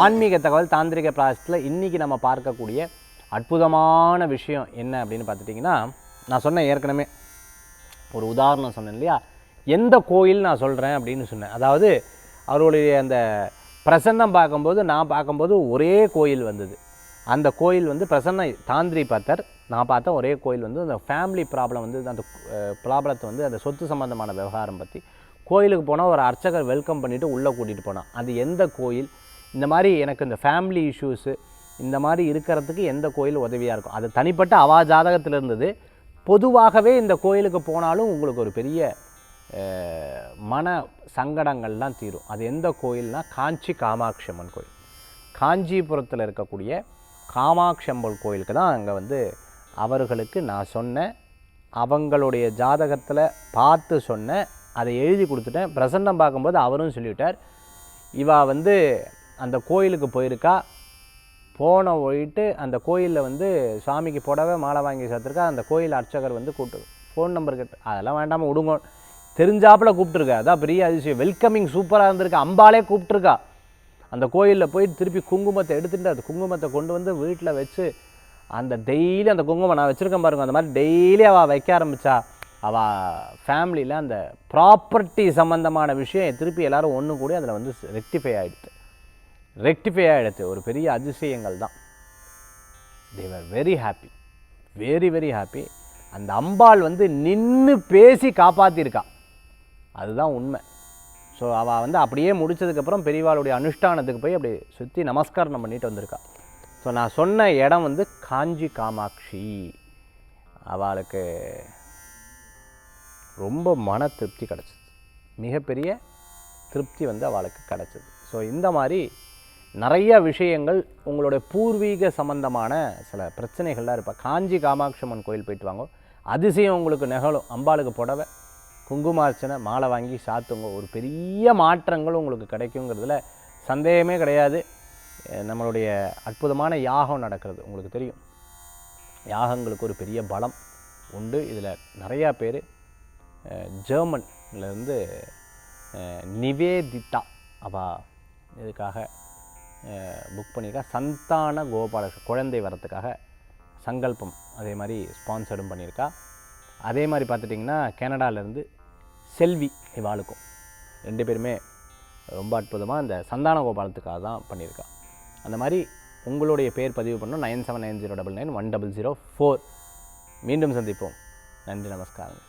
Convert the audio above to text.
ஆன்மீக தகவல் தாந்திரிக பிராசத்தில் இன்றைக்கி நம்ம பார்க்கக்கூடிய அற்புதமான விஷயம் என்ன அப்படின்னு பார்த்துட்டிங்கன்னா நான் சொன்னேன் ஏற்கனவே ஒரு உதாரணம் சொன்னேன் இல்லையா? எந்த கோயில் நான் சொல்கிறேன் அப்படின்னு சொன்னேன். அதாவது அவருடைய அந்த பிரசன்னம் பார்க்கும்போது நான் பார்க்கும்போது ஒரே கோயில் வந்தது. அந்த கோயில் வந்து பிரசன்ன தாந்திரி பார்த்தர். நான் பார்த்த ஒரே கோயில் வந்து அந்த ஃபேமிலி ப்ராப்ளம் வந்து அந்த ப்ராப்ளத்தை வந்து அந்த சொத்து சம்மந்தமான விவகாரம் பற்றி கோயிலுக்கு போனால் ஒரு அர்ச்சகர் வெல்கம் பண்ணிவிட்டு உள்ளே கூட்டிகிட்டு போனான். அது எந்த கோயில்? இந்த மாதிரி எனக்கு இந்த ஃபேமிலி இஷ்யூஸு இந்த மாதிரி இருக்கிறதுக்கு எந்த கோயில் உதவியாக இருக்கும். அது தனிப்பட்ட அவா ஜாதகத்தில் இருந்தது. பொதுவாகவே இந்த கோயிலுக்கு போனாலும் உங்களுக்கு ஒரு பெரிய மன சங்கடங்கள்லாம் தீரும். அது எந்த கோயில்னா காஞ்சி காமாட்சி அம்மன் கோயில். காஞ்சிபுரத்தில் இருக்கக்கூடிய காமாட்சி அம்மன் கோயிலுக்கு தான் அங்கே வந்து அவர்களுக்கு நான் சொன்னேன் அவங்களுடைய ஜாதகத்தில் பார்த்து சொன்னேன் அதை எழுதி கொடுத்துட்டேன். பிரசன்னம் பார்க்கும்போது அவரும் சொல்லிவிட்டார் இவா வந்து அந்த கோயிலுக்கு போயிருக்கா? போன போயிட்டு அந்த கோயிலில் வந்து சுவாமிக்கு புடவை மாலை வாங்கி சேர்த்துருக்கா. அந்த கோயில் அர்ச்சகர் வந்து கூப்பிட்டு ஃபோன் நம்பர் கேட்டு அதெல்லாம் வேண்டாமல் விடுங்க. தெரிஞ்சாப்பில் கூப்பிட்டுருக்கா. அதான் பெரிய அதிசயம். வெல்கமிங் சூப்பராக இருந்திருக்கு. அம்பாலே கூப்பிட்டுருக்கா. அந்த கோயிலில் போய் திருப்பி குங்குமத்தை எடுத்துகிட்டு அது குங்குமத்தை கொண்டு வந்து வீட்டில் வச்சு அந்த டெய்லி அந்த குங்குமம் நான் வச்சுருக்கேன் பாருங்க அந்த மாதிரி டெய்லி அவள் வைக்க ஆரம்பித்தா அவள் ஃபேமிலியில் அந்த ப்ராப்பர்ட்டி சம்மந்தமான விஷயம் திருப்பி எல்லாரும் ஒன்று கூடி அதில் வந்து ரெக்டிஃபை ஆகிடுது ரெக்டிஃபை ஆகிடுது ஒரு பெரிய அதிசயங்கள் தான் தேவர் very happy very very happy அந்த அம்பாள் வந்து நின்று பேசி காப்பாற்றிருக்கா அதுதான் உண்மை. ஸோ அவள் வந்து அப்படியே முடிச்சதுக்கப்புறம் பெரியவாளுடைய அனுஷ்டானத்துக்கு போய் அப்படி சுற்றி நமஸ்காரம் பண்ணிட்டு வந்திருக்கா. ஸோ நான் சொன்ன இடம் வந்து காஞ்சி காமாட்சி. அவளுக்கு ரொம்ப மன திருப்தி கிடச்சிது. மிகப்பெரிய திருப்தி வந்து அவளுக்கு கிடச்சிது. ஸோ இந்த மாதிரி நிறைய விஷயங்கள் உங்களுடைய பூர்வீக சம்பந்தமான சில பிரச்சனைகள்லாம் இருப்பாள் காஞ்சி காமாட்சி அம்மன் கோயில் போயிட்டு வாங்க. அதிசயம் உங்களுக்கு நிகழும். அம்பாளுக்கு புடவை குங்குமார்ச்சனை மாலை வாங்கி சாத்துங்க. ஒரு பெரிய மாற்றங்கள் உங்களுக்கு கிடைக்குங்கிறதுல சந்தேகமே கிடையாது. நம்மளுடைய அற்புதமான யாகம் நடக்கிறது. உங்களுக்கு தெரியும். யாகங்களுக்கு ஒரு பெரிய பலம் உண்டு. இதில் நிறையா பேர் ஜெர்மன்லேருந்து நிவேதிதா. அவா இதுக்காக புக் பண்ணியிருக்கேன். சந்தான கோபாலகிருஷ்ணன் குழந்தை வரத்துக்காக சங்கல்பம் அதே மாதிரி ஸ்பான்சர்டும் பண்ணியிருக்கா. அதே மாதிரி பார்த்துட்டிங்கன்னா கனடாலேருந்து செல்வி இவாளுக்கும் ரெண்டு பேருமே ரொம்ப அற்புதமாக அந்த சந்தான கோபாலத்துக்காக தான் பண்ணியிருக்கா. அந்த மாதிரி உங்களுடைய பேர் பதிவு பண்ணணும். Nine seven nine zero double nine one double zero four. மீண்டும் சந்திப்போம். நன்றி நமஸ்காரம்